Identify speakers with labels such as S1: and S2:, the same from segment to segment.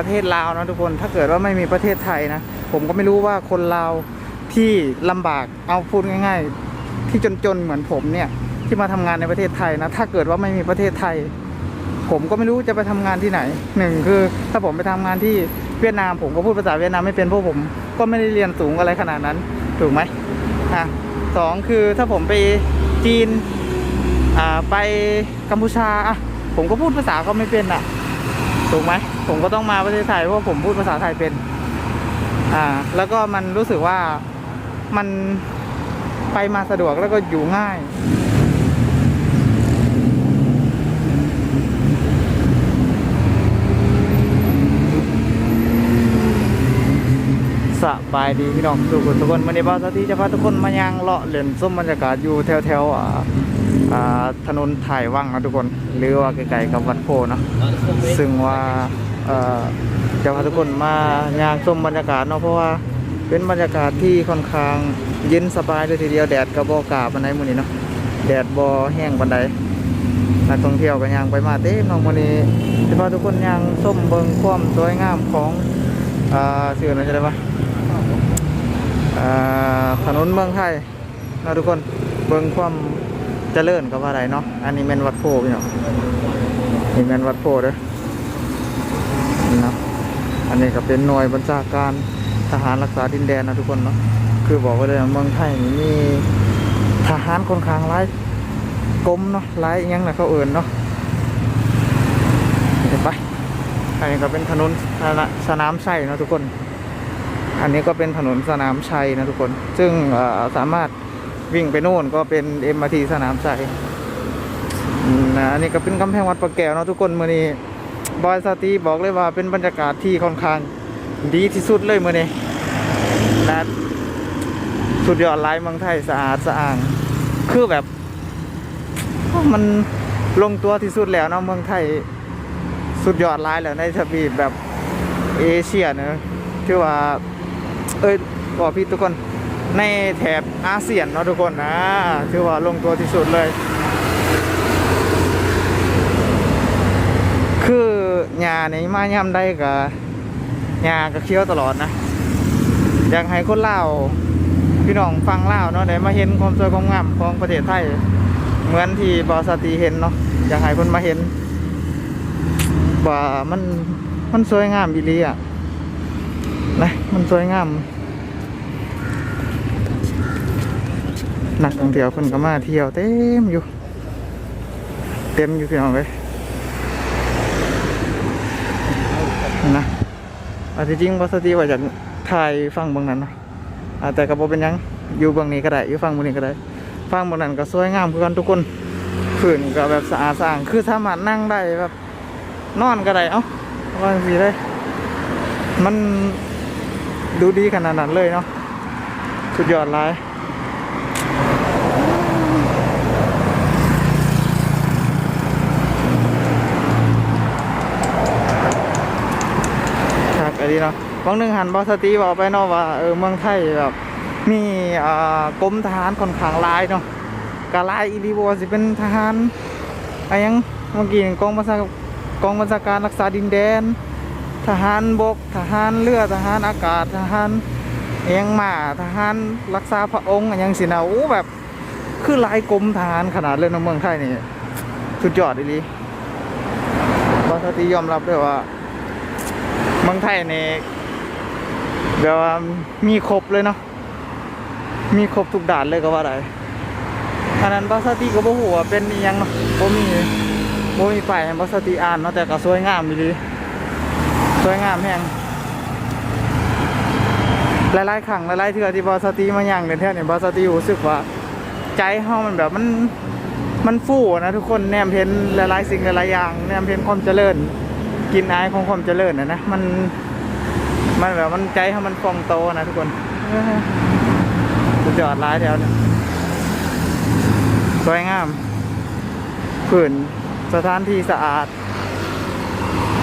S1: ประเทศลาวนะทุกคนถ้าเกิดว่าไม่มีประเทศไทยนะ ผมก็ไม่รู้ว่าคนลาวที่ลำบากเอาพูดง่าย ๆ ที่จนๆเหมือนผมเนี่ยที่มาทำงานในประเทศไทยนะ ถ้าเกิดว่าไม่มีประเทศไทย ผมก็ไม่รู้จะไปทำงานที่ไหนหนึ่งคือ ถ้าผมไปทำงานที่เวียดนามผมก็พูดภาษาเวียดนามไม่เป็นเพราะผม ก็ไม่ได้เรียนสูงอะไรขนาดนั้นถูกไหมอะสองคือถ้าผมไปจีนอ่าไปกัมพูชาอะผมก็พูดภาษาเขาไม่เป็นอะถูกไหม ผมก็ต้องมาประเทศไทยเพราะผมพูดภาษาไทยเป็น อ่า แล้วก็มันรู้สึกว่ามันไปมาสะดวกแล้วก็อยู่ง่าย สบายดีพี่น้องทุกคนทุกคนวันนี้บ้าสตีจะพาทุกคนมายังเลาะเล่นส้มบรรยากาศอยู่แถวแถวๆอ่าอ่าถนนถ่ายว่างนะทุกคน หรือว่าไกลๆกับวัดโพนะซึ่งว่า จะพาทุกคนมาย่างส้มบรรยากาศเนาะเพราะว่าเป็นบรรยากาศที่ค่อนข้างเย็นสบายเลยทีเดียวแดดกระบอกาบันไดมือนี้เนาะแดดบ่แห้งบันไดนักท่องเที่ยวก็ย่างไปมาเต็มเนาะมื้อนี้จะพาทุกคนย่างส้มเบิ่งความสวยงามของอ่าชื่ออะไรจะได้ปะอ่าถนนเมืองไทยนะทุกคนเบิ่งความเจริญกับอะไรเนาะอันนี้แมนวัดโพพี่เนาะนี่แมนวัดโพเด้อ นะอันนี้ก็เป็นหน่วยบัญชาการทหารรักษาดินแดนนะทุกคนเนาะคือบอกไว้เลยเมืองไทยนี่มีทหารค่อนข้างหลายกรมเนาะหลายยังนะเขาเอิ่นเนาะเห็นไปอันนี้ก็เป็นถนนสนามชัยนะทุกคน อันนี้ก็เป็นถนนสนามชัยนะทุกคน ซึ่งสามารถวิ่งไปโน่นก็เป็น MRT สนามชัยอันนี้ก็เป็นกำแพงวัดประแก้วเนาะทุกคนเมื่อนี้ บอยสตีบอกเลยว่าเป็นบรรยากาศที่ค่อนข้างดีที่สุดเลยมื่อนี้นะสุดยอดไลฟ์เมืองไทยสะอาดสะอ้าง คือแบบ มันลงตัวที่สุดแล้วเนาะเมืองไทยสุดยอดไลฟ์แล้วในทวีปแบบเอเชียเนอะที่ว่า เอ้ยบอกพี่ทุกคนในแถบอาเซียนเนาะทุกคนนะ ถือว่าลงตัวที่สุดเลย คือหญ้านี่มาย่ำได้กับหญ้าก็เคี้ยวตลอดนะอยากให้คนเล่าพี่น้องฟังเล่าเนาะได้มาเห็นความสวยความงามของประเทศไทย เหมือนที่บอสตีเห็นเนาะอยากให้คนมาเห็นว่ามันมันสวยงามอีหลีอะนะมันสวยงามนักท่องเที่ยวเพิ่นก็มาเที่ยวเต็มอยู่ เต็มอยู่พี่น้องเลย นะอาที่จริงบอสตีว่าจากถ่ายฟังบางนั้นนะแต่ก็บ่เป็นยังอยู่บางนี้ก็ได้อยู่ฟังบางนี้ก็ได้ฟังบางนั้นก็สวยงามคือกันทุกคนพื้นก็แบบสะอาดสะอางคือสามารถนั่งได้แบบนอนก็ได้เอ้าว่าสิเลยมันดูดีขนาดนั้นเลยเนาะสุดยอดเลย ครับอันนี้เนาะบางหนึ่งหันบอสตีบอกไปเนาะว่าเออเมืองไทยแบบมีอ่ากรมทหารค่อนข้างหลายเนาะกาลายอีรีบสิเป็นทหารอะไรยังเมื่อกี้กองบัญชากองบัญชาการรักษาดินแดน ทหารบก ทหารเรือทหารอากาศทหารเอียงมาทหารรักษาพระองค์อยังสินะโอ้แบบคือหลายกรมทหารขนาดเลยในเมืองไทยนี่สุดยอดเลยบอสตียอมรับเลยว่า มืองไทยนี่แบบว่ามีครบเลยเนาะมีครบทุกด่านเลยก็ว่าได้อันนั้นบอสตีก็บ่ฮู้ว่าเป็นยังเนาะบ่มีบ่มีป้ายให้บอสตีอ่านเนาะแต่ก็สวยงามดีสวยงามแฮงหลายๆครั้งหลายๆเทื่อที่บอสตีมาย่างเดินเที่ยวนี่บอสตีรู้สึกว่า ใจเฮามันแบบมันมันฟู่นะทุกคนแนมเห็นหลายๆสิ่งหลายๆอย่างแนมเห็นความเจริญ กินอายของความเจริญนะนะ มัน มันแบบมันใจเฮามันฟองโตนะทุกคนเออสุดยอดหลายแถวนี่ยสวยงามผืนสถานที่สะอาด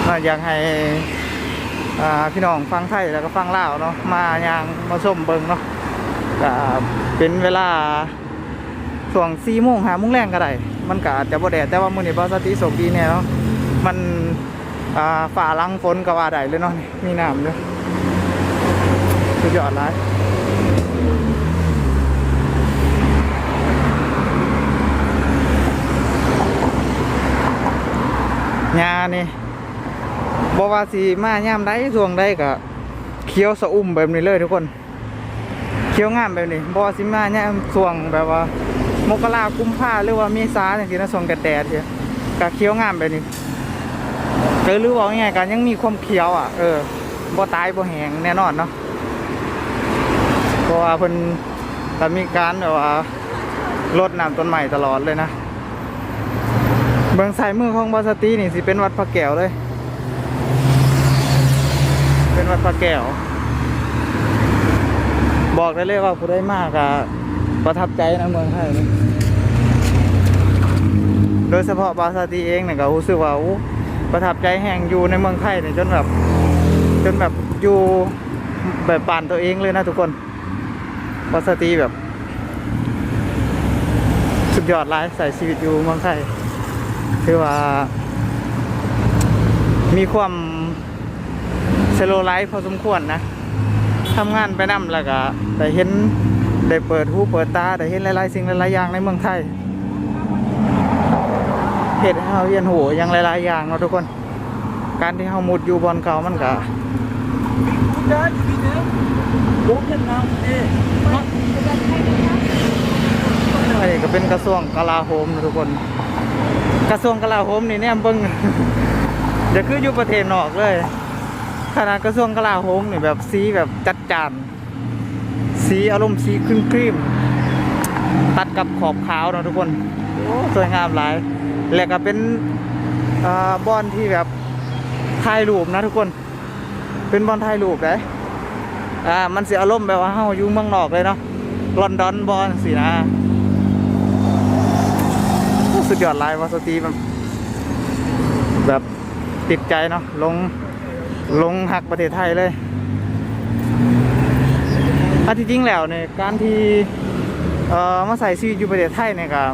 S1: อ่ายากให้พี่น้องฟังไทยแล้วก็ฟังลาวเนาะมาอย่างมาชมเบิงเนาะก็เป็นเวลาช่วงสี่โมงหาโมงแรงก็ได้ มันก็อาจจะบ่แดดแต่ว่ามื้อนี้บอสติโชคดีแน่เนาะมัน ฝ่าลังฝนกว่าได้เลยเนาะนี่มีน้ำด้วยสุดยอดเลยงานี่บอว่าสีมาย่ามได้ช่วงได้ก็เคี้ยวสะอุ่มแบบนี้เลยทุกคนเคี้ยวงามแบบนี้บอว่าสิมาย่ามช่วงแบบว่ามกรากุ้มภาหรือว่าเมษาอย่างที่นะช่วงแดดเนี่ยก็เคี้ยวงามแบบนี้ ก็รู้ว่าไงกันยังมีความเขียวอะเออบ่ตายบ่แหงแน่นอนเนาะเพราะว่าเพิ่นก็มีการแบบว่ารดน้ำต้นใหม่ตลอดเลยนะเบื้องซ้ายมือของบอสตีนี่สิเป็นวัดพระแก้วเลย เป็นวัดพระแก้ว บอกได้เลยว่าผู้ได้มากอะประทับใจนะเมืองไทยนี่โดยเฉพาะบาสตีเองเนี่ยก็รู้สึกว่าอู้ ประทับใจแห่งอยู่ในเมืองไทยเนี่ยจนแบบ จนแบบอยู่แบบบ้านตัวเองเลยนะทุกคนบาสตีแบบ สุดยอดไลฟ์ใส่ชีวิตอยู่เมืองไทยคือว่า มีความสโลไลฟ์พอสมควรนะทำงานไปนำแล้วก็ได้เห็นได้เปิดหูเปิดตาได้เห็นหลายๆสิ่งหลายๆอย่างในเมืองไทย เหตุให้เราเวียนหัวอย่างหลายๆอย่างเนาะทุกคน การที่เรามุดอยู่บอนเก่ามันก็อันนี้ก็เป็นกระทรวงกลาโหมนะทุกคน กระทรวงกลาโหมนี่เนี่ยเบิ่งจะคืออยู่ประเทศนอกเลยขนาดกระทรวงกลาโหมนี่แบบสีแบบจัดจานสีอารมณ์สีครีมครีมๆตัดกับขอบขาวเนาะทุกคน สวยงามหลาย แล้วก็เป็นอบอนที่แบบถ่ายรูปนะทุกคน เป็นบอลถ่ายรูปเลยอ่ามันเสียอารมณ์แบบว่าเฮาอยู่เมืองนอกเลยเนาะลอนดอนบอลสินะสุดยอดลน์วาสตีแบบแบบติดใจเนาะลงลงหักประเทศไทยเลยอันที่จริงแล้วเนี่ยการที่เอ่อมาใส่ชีวิตอยู่ประเทศไทยเนี่ยก็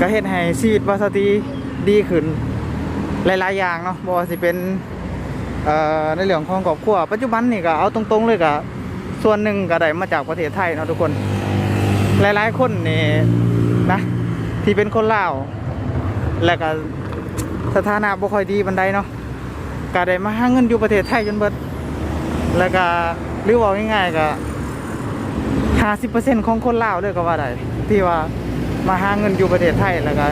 S1: ก็เฮ็ดให้ชีวิตวาสตีดีขึ้นหลายๆอย่างเนาะบ่ว่าสิเป็นในเรื่องของครอบครัวปัจจุบันนี่ก็เอาตรงๆเลยก็ส่วนหนึ่งก็ได้มาจากประเทศไทยเนาะทุกคน หลายๆคนนี่นะ ที่เป็นคนลาวแล้วก็สถานะบ่ค่อยดีบันไดเนาะก็ได้มาหาเงินอยู่ประเทศไทยจนเบิด แล้วก็หรือว่าง่ายๆก็50%ของคนลาวเลยก็ว่าได้ที่ว่า มาหาเงินอยู่ประเทศไทยแล้วก็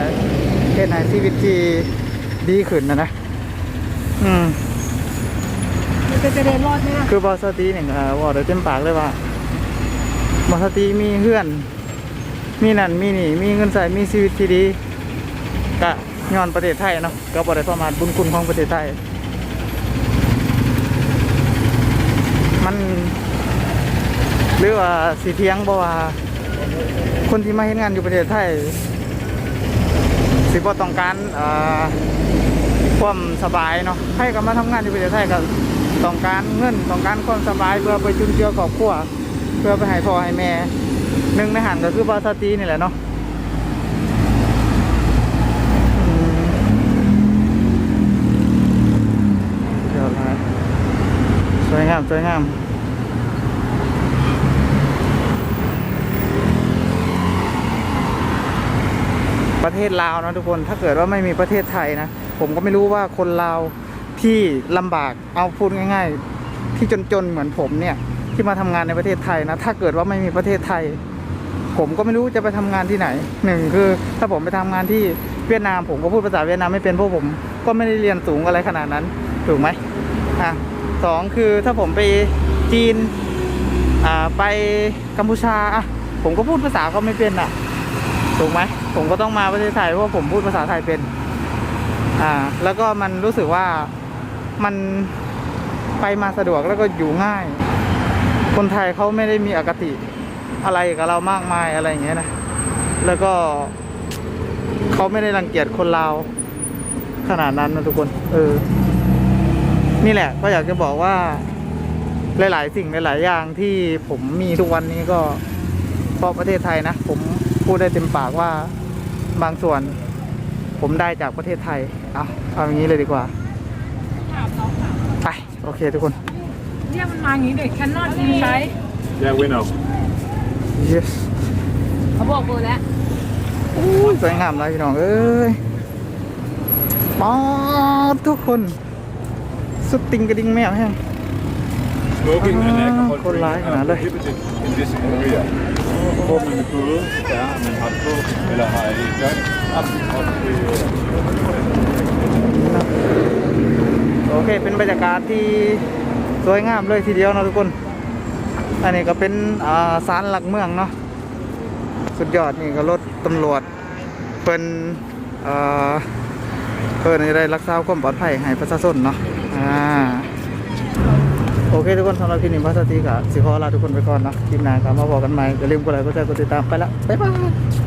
S1: เฮ็ดให้ชีวิตที่ดีขึ้นนะนะอืม
S2: Het is er een lot meer.
S1: คือบอสตีเนี่ยเอ่อบอกได้เต็มปากเลยว่าบอสตีมีเพื่อน มีนั่นมีนี่ มีเงินใส่มีชีวิตที่ดีก็ย้อนประเทศไทยเนาะก็บอได้ประมาทบุญคุณของประเทศไทย มัน หรือว่าสีเทียงบ่ว่า คนที่มาเห็นงานอยู่ประเทศไทยสิบ่ต้องการเอ่อความสบายเนาะให้กับมาทำงานอยู่ประเทศไทยก็ต้องการเงินต้องการความสบายเพื่อไปจุนเจือครอบครัวเพื่อไปให้พ่อให้แม่หนึ่งในหันก็คือบาสตีนี่แหละเนาะเดี๋ยวนะสวยงามสวยงาม ประเทศลาวนะทุกคนถ้าเกิดว่าไม่มีประเทศไทยนะ ผมก็ไม่รู้ว่าคนลาวที่ลำบากเอาพูดง่าย ๆ ที่จนๆเหมือนผมเนี่ยที่มาทำงานในประเทศไทยนะ ถ้าเกิดว่าไม่มีประเทศไทย ผมก็ไม่รู้จะไปทำงานที่ไหนหนึ่งคือ ถ้าผมไปทำงานที่เวียดนามผมก็พูดภาษาเวียดนามไม่เป็นเพราะผม ก็ไม่ได้เรียนสูงอะไรขนาดนั้นถูกไหมอะสองคือถ้าผมไปจีนอ่าไปกัมพูชาอะผมก็พูดภาษาเขาไม่เป็นอะ ถูกไหมผมก็ต้องมาประเทศไทยเพราะผมพูดภาษาไทยเป็น อ่า แล้วก็มันรู้สึกว่ามันไปมาสะดวกแล้วก็อยู่ง่าย คนไทยเขาไม่ได้มีอคติอะไรกับเรามากมายอะไรอย่างเงี้ยนะ แล้วก็เขาไม่ได้รังเกียจคนลาวขนาดนั้นนะทุกคน เออ นี่แหละ ก็อยากจะบอกว่า หลาย ๆ สิ่งหลาย ๆ อย่างที่ผมมีทุกวันนี้ก็เพราะประเทศไทยนะ ผม พูดได้เต็มปากว่าบางส่วน ผมได้จากประเทศไทย เอาเอาอย่างนี้เลยดีกว่า ไปโอเคทุกคน
S2: เรียกมันมาอย่างนี้เด็กแคนนอตใช้
S3: Yeah, we know.
S1: yes
S2: เขาบอกเบอร์แล้ว
S1: อู้ยสวยงามเลยพี่น้องเอ้ยป๊าดทุกคน สุดติงกระดิ่งแมวแห้ง
S3: Smoking and
S1: Ah,
S3: alcohol
S1: คนร้าย
S3: drink
S1: ขนาด
S3: are
S1: เลย
S3: prohibited in this area. Hvor man vil bøde, ja, man har på, eller har i gang, op, op til
S1: โอเค เป็นบรรยากาศที่สวยงามเลยทีเดียวนะทุกคน อันนี้ก็เป็นศาลหลักเมืองเนาะ สุดยอดนี่ก็รถตำรวจเพิ่นเอ่อเพิ่นให้ได้รักษาความปลอดภัยให้ประชาชนเนาะ อ่า โอเคทุกคนสำหรับคลิปนี้พัสติกะสิขอลาทุกคนไปก่อนนะคลิปหน้าครับมาบอกกันใหม่อย่าลืมกดไลค์กดแชร์กดติดตามไปละบ๊ายบาย